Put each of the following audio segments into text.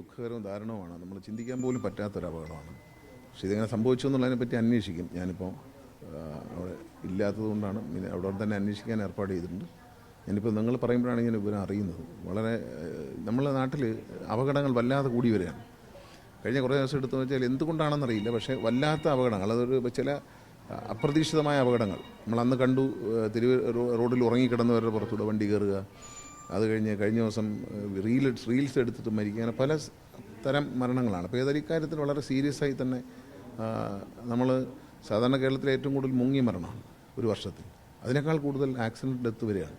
ദുഃഖകരവും ദാരുണവുമാണ്. നമ്മൾ ചിന്തിക്കാൻ പോലും പറ്റാത്തൊരു അപകടമാണ്. പക്ഷേ ഇതെങ്ങനെ സംഭവിച്ചു എന്നുള്ളതിനെ പറ്റി അന്വേഷിക്കും. ഞാനിപ്പോൾ അവിടെ ഇല്ലാത്തത് കൊണ്ടാണ് പിന്നെ അവിടെ തന്നെ അന്വേഷിക്കാൻ ഏർപ്പാട് ചെയ്തിട്ടുണ്ട്. ഞാനിപ്പോൾ നിങ്ങൾ പറയുമ്പോഴാണ് ഇങ്ങനെ വിവരം അറിയുന്നത്. വളരെ നമ്മളെ നാട്ടിൽ അപകടങ്ങൾ വല്ലാതെ കൂടി വരികയാണ്. കഴിഞ്ഞ കുറേ ദിവസം എടുത്തു വെച്ചാൽ എന്തുകൊണ്ടാണെന്നറിയില്ല. പക്ഷേ വല്ലാത്ത അപകടങ്ങൾ അതൊരു ചില അപ്രതീക്ഷിതമായ അപകടങ്ങൾ. നമ്മൾ അന്ന് കണ്ടു തിരുവ റോഡിൽ ഉറങ്ങിക്കിടന്നവരുടെ പുറത്തൂടെ വണ്ടി കയറുക അത് കഴിഞ്ഞ് കഴിഞ്ഞ ദിവസം റീൽ റീൽസ് എടുത്തിട്ട് മരിക്കുക അങ്ങനെ പല തരം മരണങ്ങളാണ്. അപ്പോൾ ഏതായാലും ഇക്കാര്യത്തിൽ വളരെ സീരിയസ് ആയി തന്നെ നമ്മൾ സാധാരണ കേരളത്തിലെ ഏറ്റവും കൂടുതൽ മുങ്ങിയ മരണമാണ് ഒരു വർഷത്തിൽ. അതിനേക്കാൾ കൂടുതൽ ആക്സിഡന്റ് ഡെത്ത് വരികയാണ്.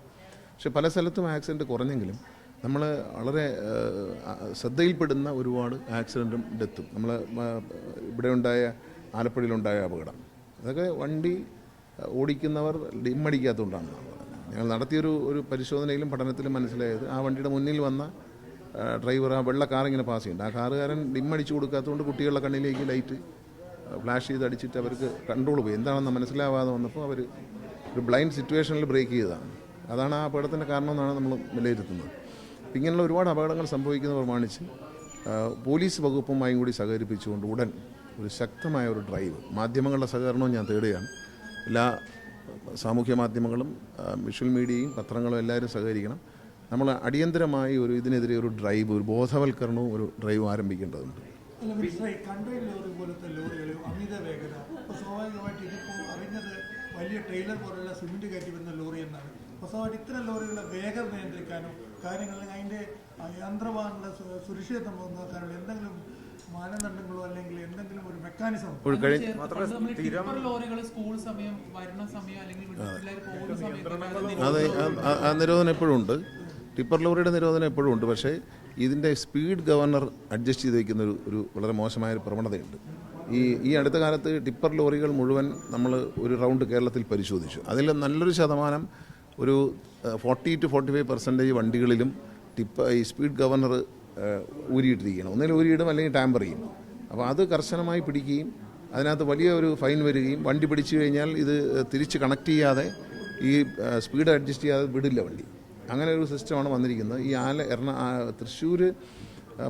പക്ഷെ പല സ്ഥലത്തും ആക്സിഡന്റ് കുറഞ്ഞെങ്കിലും നമ്മൾ വളരെ ശ്രദ്ധയിൽപ്പെടുന്ന ഒരുപാട് ആക്സിഡന്റും ഡെത്തും. നമ്മൾ ഇവിടെ ഉണ്ടായ ആലപ്പുഴയിലുണ്ടായ അപകടം. അതൊക്കെ വണ്ടി ഓടിക്കുന്നവർ ഡിമ്മടിക്കാത്തതുകൊണ്ടാണ് ഞങ്ങൾ നടത്തിയൊരു ഒരു പരിശോധനയിലും പഠനത്തിലും മനസ്സിലായത് ആ വണ്ടിയുടെ മുന്നിൽ വന്ന ഡ്രൈവർ ആ വെള്ള കാർ ഇങ്ങനെ പാസ് ചെയ്യുന്നുണ്ട്. ആ കാറുകാരൻ ഡിമ്മടിച്ചു കൊടുക്കാത്തതുകൊണ്ട് കുട്ടികളുടെ കണ്ണിലേക്ക് ലൈറ്റ് ഫ്ലാഷ് ചെയ്ത് അടിച്ചിട്ട് അവർക്ക് കൺട്രോൾ പോയി. എന്താണെന്ന് മനസ്സിലാവാതെ വന്നപ്പോൾ അവർ ഒരു ബ്ലൈൻഡ് സിറ്റുവേഷനിൽ ബ്രേക്ക് ചെയ്തതാണ്. അതാണ് ആ അപകടത്തിന്റെ കാരണം എന്നാണ് നമ്മൾ വിലയിരുത്തുന്നത്. അപ്പം ഇങ്ങനെയുള്ള ഒരുപാട് അപകടങ്ങൾ സംഭവിക്കുന്നത് പ്രമാണിച്ച് പോലീസ് വകുപ്പുമായും കൂടി സഹകരിപ്പിച്ചുകൊണ്ട് ഉടൻ ഒരു ശക്തമായ ഒരു ഡ്രൈവ് മാധ്യമങ്ങളുടെ സഹകരണവും ഞാൻ തേടുകയാണ്. എല്ലാ സാമൂഹ്യ മാധ്യമങ്ങളും വിഷ്വൽ മീഡിയയും പത്രങ്ങളും എല്ലാവരും സഹകരിക്കണം. നമ്മൾ അടിയന്തരമായി ഒരു ഇതിനെതിരെ ഒരു ഡ്രൈവ് ഒരു ബോധവൽക്കരണവും ഒരു ഡ്രൈവ് ആരംഭിക്കേണ്ടതുണ്ട്. വലിയ ട്രെയിലർ പോലുള്ള സിമെന്റ് കയറ്റി വരുന്ന ലോറി എന്നാണ്. സ്വാഭാവിക ഇത്തരം ലോറികളുടെ വേഗം നിയന്ത്രിക്കാനോ കാര്യങ്ങളിൽ അതിന്റെ യന്ത്രവാഹനങ്ങളുടെ സു- സുരക്ഷിതത്വം നോക്കാനുള്ള എന്തെങ്കിലും മാനദണ്ഡങ്ങളോ അല്ലെങ്കിൽ എന്തെങ്കിലും ഒരു മെക്കാനിസം ടിപ്പർ ലോറികൾ സ്കൂൾ സമയം വരുന്ന സമയം അല്ലെങ്കിൽ പിള്ളേർ പോകുന്ന സമയത്ത് അത് ആ- നിരോധനം എപ്പോഴും ഉണ്ട്. ടിപ്പർ ലോറിയുടെ നിരോധനം എപ്പോഴും ഉണ്ട്. പക്ഷേ ഇതിന്റെ സ്പീഡ് ഗവർണർ അഡ്ജസ്റ്റ് ചെയ്ത് വയ്ക്കുന്ന ഒരു ഒരു വളരെ മോശമായ ഒരു പ്രവണതയുണ്ട്. ഈ ഈ അടുത്ത കാലത്ത് ടിപ്പർ ലോറികൾ മുഴുവൻ നമ്മൾ ഒരു റൗണ്ട് കേരളത്തിൽ പരിശോധിച്ചു. അതിൽ നല്ലൊരു ശതമാനം ഒരു forty two forty five percentage വണ്ടികളിലും ടിപ്പ ഈ സ്പീഡ് ഗവർണർ ഊരിയിട്ടിരിക്കണം. ഒന്നിൽ ഊരിയിടും അല്ലെങ്കിൽ ടാമ്പർ ചെയ്യും. അപ്പോൾ അത് കർശനമായി പിടിക്കുകയും അതിനകത്ത് വലിയ ഒരു ഫൈൻ വരികയും വണ്ടി പിടിച്ചു കഴിഞ്ഞാൽ ഇത് തിരിച്ച് കണക്ട് ചെയ്യാതെ ഈ സ്പീഡ് അഡ്ജസ്റ്റ് ചെയ്യാതെ വിടില്ല വണ്ടി. അങ്ങനെ ഒരു സിസ്റ്റമാണ് വന്നിരിക്കുന്നത്. ഈ ആല എറണ തൃശ്ശൂർ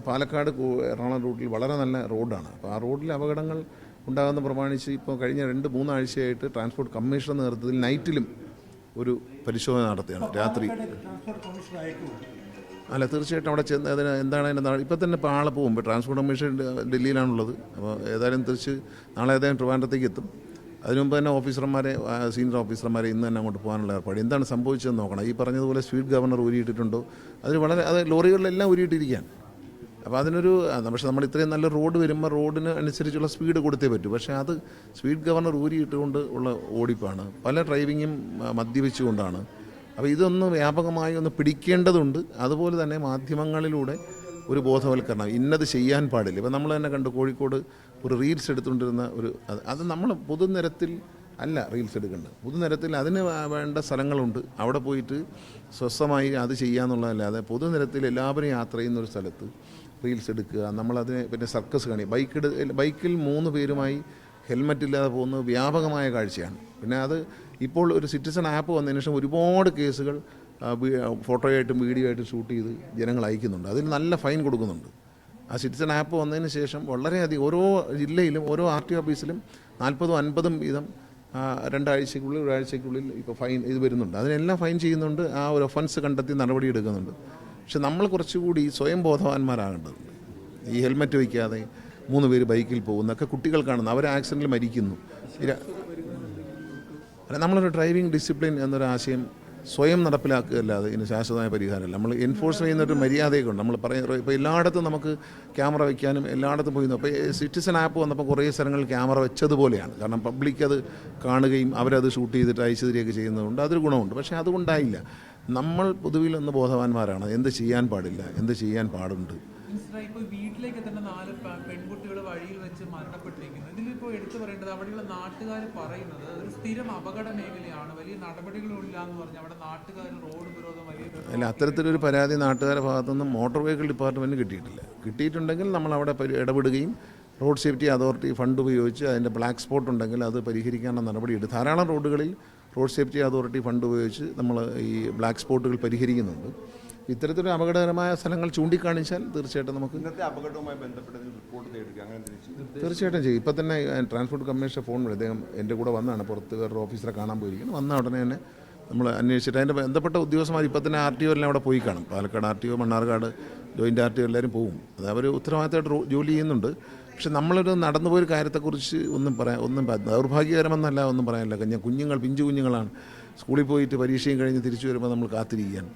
പാലക്കാട് എറണാകുളം റൂട്ടിൽ വളരെ നല്ല റോഡാണ്. അപ്പോൾ ആ റോഡിൽ അപകടങ്ങൾ ഉണ്ടാകുന്ന പ്രമാണിച്ച് ഇപ്പോൾ കഴിഞ്ഞ രണ്ട് മൂന്നാഴ്ചയായിട്ട് ട്രാൻസ്പോർട്ട് കമ്മീഷണർ നേതൃത്വത്തിൽ നൈറ്റിലും ഒരു പരിശോധന നടത്തുകയാണ്. രാത്രി അല്ല തീർച്ചയായിട്ടും അവിടെ ചെന്ന് അതിന് എന്താണ് അതിന്റെ ഇപ്പം തന്നെ ഇപ്പോൾ ആളെ പോകും ട്രാൻസ്പോർട്ട് കമ്മീഷൻ ഡൽഹിയിലാണുള്ളത്. അപ്പോൾ ഏതായാലും തിരിച്ച് നാളെ ഏതായാലും ട്രിവാൻഡ്രത്തേക്ക് എത്തും. അതിനു മുമ്പ് തന്നെ ഓഫീസർമാരെ സീനിയർ ഓഫീസർമാരെ ഇന്ന് തന്നെ അങ്ങോട്ട് പോകാനുള്ള ഏർപ്പാട്. എന്താണ് സംഭവിച്ചതെന്ന് നോക്കണം. ഈ പറഞ്ഞതുപോലെ സ്പീഡ് ഗവർണർ ഊരിയിട്ടിട്ടുണ്ടോ? അതിന് വളരെ അത് ലോറികളിലെല്ലാം ഊരിയിട്ടിരിക്കുകയാണ്. അപ്പോൾ അതിനൊരു പക്ഷേ നമ്മൾ ഇത്രയും നല്ല റോഡ് വരുമ്പോൾ റോഡിന് അനുസരിച്ചുള്ള സ്പീഡ് കൊടുത്തേ പറ്റൂ. പക്ഷേ അത് സ്പീഡ് ഗവർണർ ഊരിയിട്ടുകൊണ്ട് ഉള്ള ഓടിപ്പാണ്. പല ഡ്രൈവിങ്ങും മദ്യപിച്ചുകൊണ്ടാണ്. അപ്പോൾ ഇതൊന്ന് വ്യാപകമായി ഒന്ന് പിടിക്കേണ്ടതുണ്ട്. അതുപോലെ തന്നെ മാധ്യമങ്ങളിലൂടെ ഒരു ബോധവൽക്കരണം. ഇന്നത് ചെയ്യാൻ പാടില്ല. ഇപ്പം നമ്മൾ തന്നെ കണ്ടു കോഴിക്കോട് ഒരു റീൽസ് എടുത്തുകൊണ്ടിരുന്ന ഒരു അത് നമ്മൾ പൊതുനിരത്തിൽ അല്ല റീൽസ് എടുക്കേണ്ടത്. പൊതുനിരത്തിൽ അതിന് വേണ്ട സ്ഥലങ്ങളുണ്ട്. അവിടെ പോയിട്ട് സ്വസ്ഥമായി അത് ചെയ്യാന്നുള്ളതല്ലാതെ പൊതുനിരത്തിൽ എല്ലാവരും യാത്ര ചെയ്യുന്ന ഒരു സ്ഥലത്ത് റീൽസ് എടുക്കുക നമ്മളതിനെ പിന്നെ സർക്കസ് കാണി ബൈക്ക് ബൈക്കിൽ മൂന്ന് പേരുമായി ഹെൽമറ്റ് ഇല്ലാതെ പോകുന്നത് വ്യാപകമായ കാഴ്ചയാണ്. പിന്നെ അത് ഇപ്പോൾ ഒരു സിറ്റിസൺ ആപ്പ് വന്നതിന് ശേഷം ഒരുപാട് കേസുകൾ ഫോട്ടോയായിട്ടും വീഡിയോ ആയിട്ടും ഷൂട്ട് ചെയ്ത് ജനങ്ങൾ അയക്കുന്നുണ്ട്. അതിന് നല്ല ഫൈൻ കൊടുക്കുന്നുണ്ട്. ആ സിറ്റിസൺ ആപ്പ് വന്നതിന് ശേഷം വളരെയധികം ഓരോ ജില്ലയിലും ഓരോ ആർ ടി ഓഫീസിലും നാൽപ്പതും അൻപതും വീതം രണ്ടാഴ്ചക്കുള്ളിൽ ഒരാഴ്ചയ്ക്കുള്ളിൽ ഇപ്പോൾ ഫൈൻ ഇത് വരുന്നുണ്ട്. അതിനെല്ലാം ഫൈൻ ചെയ്യുന്നുണ്ട്. ആ ഒരു ഒഫൻസ് കണ്ടെത്തി നടപടി എടുക്കുന്നുണ്ട്. പക്ഷെ നമ്മൾ കുറച്ചുകൂടി സ്വയം ബോധവാന്മാരാകേണ്ടതുണ്ട് ഈ ഹെൽമെറ്റ് വയ്ക്കാതെ മൂന്ന് പേര് ബൈക്കിൽ പോകുന്നൊക്കെ കുട്ടികൾ കാണുന്നു. അവർ ആക്സിഡന്റിൽ മരിക്കുന്നു. അല്ല നമ്മളൊരു ഡ്രൈവിംഗ് ഡിസിപ്ലിൻ എന്നൊരു ആശയം സ്വയം നടപ്പിലാക്കുകയല്ലാതെ ഇതിന് ശാശ്വതമായ പരിഹാരമല്ല. നമ്മൾ എൻഫോഴ്സ് ചെയ്യുന്ന ഒരു മര്യാദയൊക്കെ ഉണ്ട് നമ്മൾ പറയുന്ന ഇപ്പോൾ എല്ലായിടത്തും നമുക്ക് ക്യാമറ വയ്ക്കാനും എല്ലായിടത്തും പോയി അപ്പോൾ സിറ്റിസൺ ആപ്പ് വന്നപ്പോൾ കുറേ സ്ഥലങ്ങളിൽ ക്യാമറ വെച്ചതുപോലെയാണ്. കാരണം പബ്ലിക് അത് കാണുകയും അവരത് ഷൂട്ട് ചെയ്തിട്ട് അയച്ചു തരികയൊക്കെ ചെയ്യുന്നതുകൊണ്ട് അതൊരു ഗുണമുണ്ട്. പക്ഷേ അതുകൊണ്ടായില്ല. നമ്മൾ പൊതുവിൽ ഒന്ന് ബോധവാന്മാരാണ്. എന്ത് ചെയ്യാൻ പാടില്ല എന്ത് ചെയ്യാൻ പാടുണ്ട്. നാല് വെച്ച് ഇതിലിപ്പോൾ ഇതിലിപ്പോ എടുത്തു പറയേണ്ടത് അവിടെയുള്ള നാട്ടുകാർ പറയുന്നത് ഒരു സ്ഥിരം അപകട മേഖലയാണ്. വലിയ നടപടികളില്ല എന്ന് പറഞ്ഞ് അവിടെ നാട്ടുകാർ റോഡ് ഉപരോധം വലിയ. അല്ല അത്തരത്തിലൊരു പരാതി നാട്ടുകാരുടെ ഭാഗത്തുനിന്ന് മോട്ടോർ വെഹിക്കിൾ ഡിപ്പാർട്ട്മെന്റ് കിട്ടിയിട്ടില്ല. കിട്ടിയിട്ടുണ്ടെങ്കിൽ നമ്മൾ അവിടെ ഇടപെടുകയും റോഡ് സേഫ്റ്റി അതോറിറ്റി ഫണ്ട് ഉപയോഗിച്ച് അതിന്റെ ബ്ലാക്ക് സ്പോട്ട് ഉണ്ടെങ്കിൽ അത് പരിഹരിക്കാനുള്ള നടപടിയെടുത്ത് ധാരാളം റോഡുകളിൽ റോഡ് സേഫ്റ്റി അതോറിറ്റി ഫണ്ട് ഉപയോഗിച്ച് നമ്മൾ ഈ ബ്ലാക്ക് സ്പോട്ടുകൾ പരിഹരിക്കുന്നുണ്ട്. ഇത്തരത്തിലൊരു അപകടകരമായ സ്ഥലങ്ങൾ ചൂണ്ടിക്കാണിച്ചാൽ തീർച്ചയായിട്ടും നമുക്ക് ഇന്നത്തെ അപകടവുമായി ബന്ധപ്പെട്ട് റിപ്പോർട്ട് അങ്ങനെ തീർച്ചയായിട്ടും ചെയ്യും. ഇപ്പം തന്നെ ട്രാൻസ്പോർട്ട് കമ്മീഷണർ ഫോൺ വിളി അദ്ദേഹം എന്റെ കൂടെ വന്നാണ്. പുറത്ത് വേറൊരു ഓഫീസറെ കാണാൻ പോയിരിക്കുന്നത് വന്ന ഉടനെ തന്നെ നമ്മൾ അന്വേഷിച്ചിട്ട് അതിന്റെ ബന്ധപ്പെട്ട ഉദ്യോഗസ്ഥന്മാർ ഇപ്പം തന്നെ ആർ ടി ഒ എല്ലാം അവിടെ പോയി കാണും. Palakkad R T O Mannarkkad joint R T O എല്ലാവരും പോകും അത് അവർ ഉത്തരവാദിത്തമായിട്ട് ജോലി ചെയ്യുന്നുണ്ട്. പക്ഷെ നമ്മളൊരു നടന്നുപോയൊരു കാര്യത്തെക്കുറിച്ച് ഒന്നും പറയാൻ ഒന്നും ദൗർഭാഗ്യകരമെന്നല്ല ഒന്നും പറയാനില്ല. കഴിഞ്ഞ കുഞ്ഞുങ്ങൾ പിഞ്ചു കുഞ്ഞുങ്ങളാണ്. സ്കൂളിൽ പോയിട്ട് പരീക്ഷയും കഴിഞ്ഞ് തിരിച്ചു വരുമ്പോൾ നമ്മൾ കാത്തിരിക്കുകയാണ്.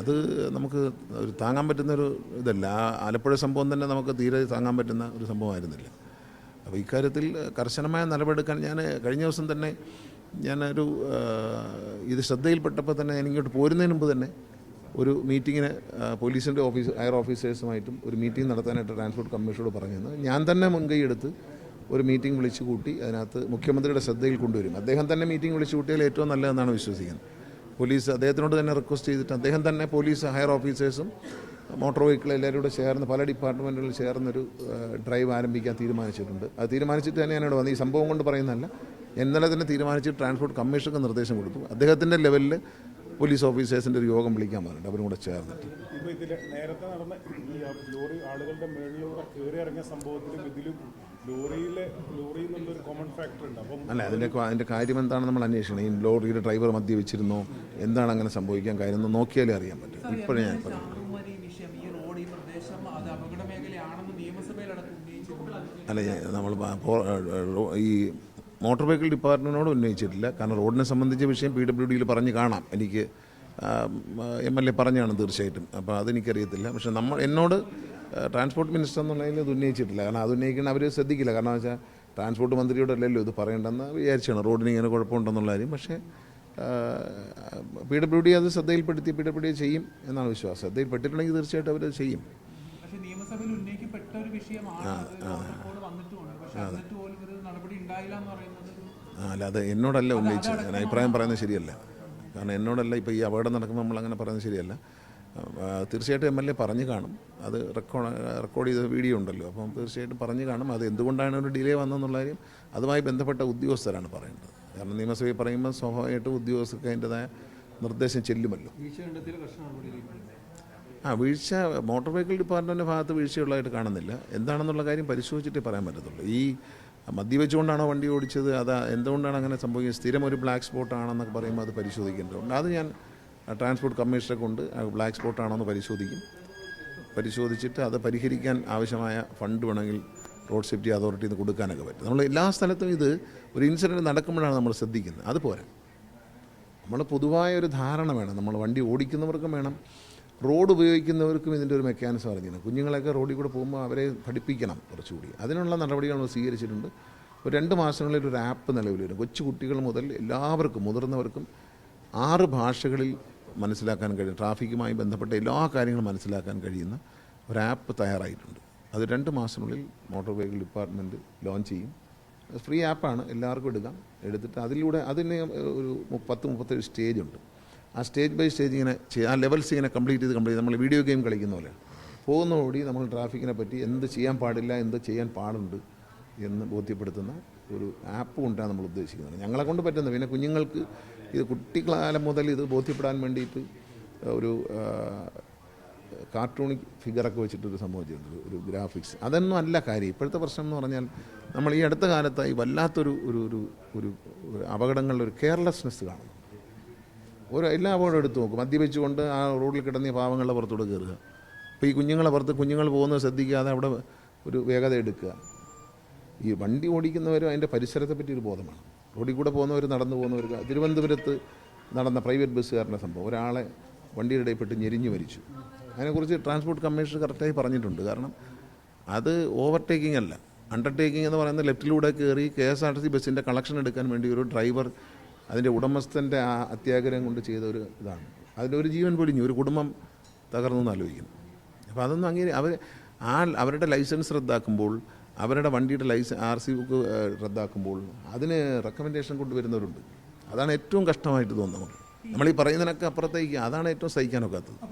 അത് നമുക്ക് ഒരു താങ്ങാൻ പറ്റുന്ന ഒരു ഇതല്ല. ആ ആലപ്പുഴ സംഭവം തന്നെ നമുക്ക് തീരെ താങ്ങാൻ പറ്റുന്ന ഒരു സംഭവമായിരുന്നില്ല. അപ്പോൾ ഇക്കാര്യത്തിൽ കർശനമായ നടപടിയെടുക്കാൻ ഞാൻ കഴിഞ്ഞ ദിവസം തന്നെ ഞാനൊരു ഇത് ശ്രദ്ധയിൽപ്പെട്ടപ്പോൾ തന്നെ ഞാൻ ഇങ്ങോട്ട് പോരുന്നതിന് മുമ്പ് തന്നെ ഒരു മീറ്റിങ്ങിന് പോലീസിന്റെ ഓഫീസ് ഹയർ ഓഫീസേഴ്സുമായിട്ടും ഒരു മീറ്റിംഗ് നടത്താനായിട്ട് ട്രാൻസ്പോർട്ട് കമ്മീഷനോട് പറഞ്ഞിരുന്നു. ഞാൻ തന്നെ മുൻകൈ എടുത്ത് ഒരു മീറ്റിംഗ് വിളിച്ചു കൂട്ടി അതിനകത്ത് മുഖ്യമന്ത്രിയുടെ ശ്രദ്ധയിൽ കൊണ്ടുവരും. അദ്ദേഹം തന്നെ മീറ്റിംഗ് വിളിച്ചു കൂട്ടിയാൽ ഏറ്റവും നല്ലതെന്നാണ് വിശ്വസിക്കുന്നത്. പോലീസ് അദ്ദേഹത്തിനോട് തന്നെ റിക്വസ്റ്റ് ചെയ്തിട്ട് അദ്ദേഹം തന്നെ പോലീസ് ഹയർ ഓഫീസേഴ്സും മോട്ടോർ വെഹിക്കിൾ എല്ലാവരും കൂടെ ചേർന്ന് പല ഡിപ്പാർട്ട്മെന്റുകളിൽ ചേർന്നൊരു ഡ്രൈവ് ആരംഭിക്കാൻ തീരുമാനിച്ചിട്ടുണ്ട്. അത് തീരുമാനിച്ചിട്ട് തന്നെയാണ് ഇവിടെ വന്നത്. ഈ സംഭവം കൊണ്ട് പറയുന്നതല്ല. ഇന്നലെ തന്നെ തീരുമാനിച്ച് ട്രാൻസ്പോർട്ട് കമ്മീഷണർക്ക് നിർദ്ദേശം കൊടുത്തു. അദ്ദേഹത്തിന്റെ ലെവലിൽ പോലീസ് ഓഫീസേഴ്സിന്റെ ഒരു യോഗം വിളിക്കാൻ പറഞ്ഞിട്ട് അവരും കൂടെ ചേർന്നിട്ട്. നേരത്തെ നടന്ന ഈ ലോറി ആളുകളുടെ മേളിലൂടെ കയറി ഇറങ്ങിയ സംഭവത്തിലും ഇതിലും ലോറിയിലെ ലോറിയിൽ നിന്നുള്ളൊരു കോമൺ ഫാക്ടർ ഉണ്ട്. അപ്പം അല്ല അതിന്റെ അതിന്റെ കാര്യം എന്താണെന്ന് നമ്മൾ അന്വേഷിക്കണം? ഈ ലോറിയുടെ ഡ്രൈവർ മദ്യവെച്ചിരുന്നോ എന്താണ് അങ്ങനെ സംഭവിക്കാൻ കാര്യം എന്ന് നോക്കിയാലേ അറിയാൻ പറ്റും. ഇപ്പോഴും ഞാൻ പറഞ്ഞു ചാറുമരി വിഷയം ഈ റോഡ് പ്രദേശം അത് അപകട ഉന്നയിച്ചിട്ടുണ്ട്. അല്ല നമ്മൾ ഈ മോട്ടോർ വെഹിക്കിൾ ഡിപ്പാർട്ട്മെന്റിനോട് ഉന്നയിച്ചിട്ടില്ല. കാരണം റോഡിനെ സംബന്ധിച്ച വിഷയം പി ഡബ്ല്യു ഡിയിൽ പറഞ്ഞ് കാണാം. എനിക്ക് എം എൽ എ പറഞ്ഞാണ് തീർച്ചയായിട്ടും. അപ്പോൾ അതെനിക്കറിയത്തില്ല. പക്ഷെ നമ്മൾ എന്നോട് ട്രാൻസ്പോർട്ട് മിനിസ്റ്റർ എന്നുള്ളതിൽ ഇത് ഉന്നയിച്ചിട്ടില്ല. കാരണം അത് ഉന്നയിക്കണം അവർ ശ്രദ്ധിക്കില്ല. കാരണം വെച്ചാൽ ട്രാൻസ്പോർട്ട് മന്ത്രിയോടല്ലല്ലോ ഇത് പറയേണ്ടെന്ന് വിചാരിച്ചാണ്. റോഡിന് ഇങ്ങനെ കുഴപ്പമുണ്ടെന്നുള്ള കാര്യം. പക്ഷേ പി ഡബ്ല്യു ഡി അത് ശ്രദ്ധയിൽപ്പെടുത്തി പി ഡബ്ല്യു ഡി ചെയ്യും എന്നാണ് വിശ്വാസം. ശ്രദ്ധയിൽപ്പെട്ടിട്ടുണ്ടെങ്കിൽ തീർച്ചയായിട്ടും അവർ ചെയ്യും. അല്ല അത് എന്നോടല്ല ഉന്നയിച്ചത്. ഞാൻ അഭിപ്രായം പറയുന്നത് ശരിയല്ല. കാരണം എന്നോടല്ല ഇപ്പോൾ ഈ അപകടം നടക്കുമ്പോൾ നമ്മൾ അങ്ങനെ പറയുന്നത് ശരിയല്ല. തീർച്ചയായിട്ടും എം എൽ എ പറഞ്ഞു കാണും. അത് റെക്കോർഡ് റെക്കോർഡ് ചെയ്ത വീഡിയോ ഉണ്ടല്ലോ. അപ്പം തീർച്ചയായിട്ടും പറഞ്ഞു കാണും. അത് എന്തുകൊണ്ടാണ് ഒരു ഡിലേ വന്നതെന്നുള്ള കാര്യം അതുമായി ബന്ധപ്പെട്ട ഉദ്യോഗസ്ഥരാണ് പറയേണ്ടത് കാരണം നിയമസഭയിൽ പറയുമ്പോൾ സ്വാഭാവികമായിട്ടും ഉദ്യോഗസ്ഥർക്ക് അതിന്റെതായ നിർദ്ദേശം ചെല്ലുമല്ലോ. ആ വീഴ്ച മോട്ടോർ വെഹിക്കിൾ ഡിപ്പാർട്ട്മെന്റിന്റെ ഭാഗത്ത് വീഴ്ചയുള്ളതായിട്ട് കാണുന്നില്ല. എന്താണെന്നുള്ള കാര്യം പരിശോധിച്ചിട്ടേ പറയാൻ പറ്റത്തുള്ളൂ. ഈ മദ്യവെച്ചുകൊണ്ടാണോ വണ്ടി ഓടിച്ചത്? അത് എന്തുകൊണ്ടാണ് അങ്ങനെ സംഭവിക്കുന്നത്? സ്ഥിരം ഒരു ബ്ലാക്ക് സ്പോട്ട് ആണെന്നൊക്കെ പറയുമ്പോൾ അത് പരിശോധിക്കേണ്ടതുണ്ട്. അത് ഞാൻ ട്രാൻസ്പോർട്ട് കമ്മീഷനെ കൊണ്ട് ബ്ലാക്ക് സ്പോട്ടാണോ എന്ന് പരിശോധിക്കും. പരിശോധിച്ചിട്ട് അത് പരിഹരിക്കാൻ ആവശ്യമായ ഫണ്ട് വേണമെങ്കിൽ റോഡ് സേഫ്റ്റി അതോറിറ്റിയിൽ നിന്ന് കൊടുക്കാനൊക്കെ പറ്റും. നമ്മൾ എല്ലാ സ്ഥലത്തും ഇത് ഒരു ഇൻസിഡന്റ് നടക്കുമ്പോഴാണ് നമ്മൾ ശ്രദ്ധിക്കുന്നത്. അത് പോരാ. നമ്മൾ പൊതുവായ ഒരു ധാരണ വേണം. നമ്മൾ വണ്ടി ഓടിക്കുന്നവർക്കും വേണം. റോഡ് ഉപയോഗിക്കുന്നവർക്കും ഇതിന്റെ ഒരു മെക്കാനിസം അറിഞ്ഞിരുന്നു. കുഞ്ഞുങ്ങളൊക്കെ റോഡിൽ കൂടെ പോകുമ്പോൾ അവരെ പഠിപ്പിക്കണം കുറച്ചുകൂടി. അതിനുള്ള നടപടികൾ നമ്മൾ സ്വീകരിച്ചിട്ടുണ്ട്. ഒരു രണ്ട് മാസങ്ങളിൽ ഒരു ആപ്പ് നിലവിൽ വരും. കൊച്ചു കുട്ടികൾ മുതൽ എല്ലാവർക്കും മുതിർന്നവർക്കും ആറ് ഭാഷകളിൽ മനസ്സിലാക്കാൻ കഴിയും ട്രാഫിക്കുമായി ബന്ധപ്പെട്ട എല്ലാ കാര്യങ്ങളും മനസ്സിലാക്കാൻ കഴിയുന്ന ഒരു ആപ്പ് തയ്യാറായിട്ടുണ്ട്. അത് രണ്ട് മാസത്തിനുള്ളിൽ മോട്ടോർ വെഹിക്കിൾ ഡിപ്പാർട്ട്മെന്റ് ലോഞ്ച് ചെയ്യും. ഫ്രീ ആപ്പാണ് എല്ലാവർക്കും എടുക്കാം. എടുത്തിട്ട് അതിലൂടെ അതിന് ഒരു പത്ത് മുപ്പത്തേഴ് സ്റ്റേജ് ഉണ്ട്. ആ സ്റ്റേജ് ബൈ സ്റ്റേജ് ഇങ്ങനെ ആ ലെവൽസ് ഇങ്ങനെ കംപ്ലീറ്റ് ചെയ്ത് കംപ്ലീറ്റ് നമ്മൾ വീഡിയോ ഗെയിം കളിക്കുന്ന പോലെ. പോകുന്നതോടി നമ്മൾ ട്രാഫിക്കിനെ പറ്റി എന്ത് ചെയ്യാൻ പാടില്ല എന്ത് ചെയ്യാൻ പാടുണ്ട് എന്ന് ബോധ്യപ്പെടുത്തുന്ന ഒരു ആപ്പ് കൊണ്ടാണ് നമ്മൾ ഉദ്ദേശിക്കുന്നത്. ഞങ്ങളെ കൊണ്ട് പറ്റുന്നത്. പിന്നെ കുഞ്ഞുങ്ങൾക്ക് ഇത് കുട്ടിക്കാലം മുതൽ ഇത് ബോധ്യപ്പെടാൻ വേണ്ടിയിട്ട് ഒരു കാർട്ടൂണിക് ഫിഗറൊക്കെ വെച്ചിട്ടൊരു സംഭവം ചെയ്യുന്നുണ്ട് ഒരു ഗ്രാഫിക്സ്. അതൊന്നും അല്ല കാര്യം. ഇപ്പോഴത്തെ പ്രശ്നം എന്ന് പറഞ്ഞാൽ നമ്മൾ ഈ അടുത്ത കാലത്തായി വല്ലാത്തൊരു ഒരു ഒരു ഒരു അപകടങ്ങളിലൊരു ഒരു കെയർലെസ്നെസ് കാണുന്നു. ഒരു എല്ലാ അപകടം എടുത്തു നോക്കും. മദ്യപിച്ചുകൊണ്ട് ആ റോഡിൽ കിടന്നിയ പാവങ്ങളുടെ പുറത്തൂടെ കയറുക. അപ്പോൾ ഈ കുഞ്ഞുങ്ങളെ പുറത്ത് കുഞ്ഞുങ്ങൾ പോകുന്നത് ശ്രദ്ധിക്കാതെ അവിടെ ഒരു വേഗത എടുക്കുക. ഈ വണ്ടി ഓടിക്കുന്നവരും അതിന്റെ പരിസരത്തെ പറ്റി ഒരു ബോധമാണ്. റോഡിൽ കൂടെ പോകുന്നവർ നടന്നു പോകുന്നവർ തിരുവനന്തപുരത്ത് നടന്ന പ്രൈവറ്റ് ബസ്സുകാരന്റെ സംഭവം. ഒരാളെ വണ്ടിയുടെ ഇടയിൽപ്പെട്ട് ഞെരിഞ്ഞു മരിച്ചു. അതിനെക്കുറിച്ച് ട്രാൻസ്പോർട്ട് കമ്മീഷണർ കറക്റ്റായി പറഞ്ഞിട്ടുണ്ട്. കാരണം അത് ഓവർടേക്കിംഗ് അല്ല. അണ്ടർടേക്കിംഗ് എന്ന് പറയുന്നത് ലെഫ്റ്റിലൂടെ കയറി K S R T C ബസ്സിന്റെ കളക്ഷൻ എടുക്കാൻ വേണ്ടി ഒരു ഡ്രൈവർ അതിന്റെ ഉടമസ്ഥന്റെ ആ അത്യാഗ്രഹം കൊണ്ട് ചെയ്ത ഒരു ഇതാണ്. അതിലൊരു ജീവൻ പൊലിഞ്ഞു ഒരു കുടുംബം തകർന്നു എന്ന് ആലോചിക്കുന്നു. അപ്പോൾ അതൊന്നും അങ്ങനെ അവർ ആ അവരുടെ ലൈസൻസ് റദ്ദാക്കുമ്പോൾ അവരുടെ വണ്ടിയുടെ ലൈസൻസ് ആർ സി ബുക്ക് റദ്ദാക്കുമ്പോൾ അതിന് റെക്കമെൻഡേഷൻ കൊണ്ടുവരുന്നവരുണ്ട്. അതാണ് ഏറ്റവും കഷ്ടമായിട്ട് തോന്നുന്നത്. നമ്മൾ ഈ പറയുന്നതിനൊക്കെ അപ്പുറത്തേക്ക് അതാണ് ഏറ്റവും സഹിക്കാനൊക്കാത്തത്.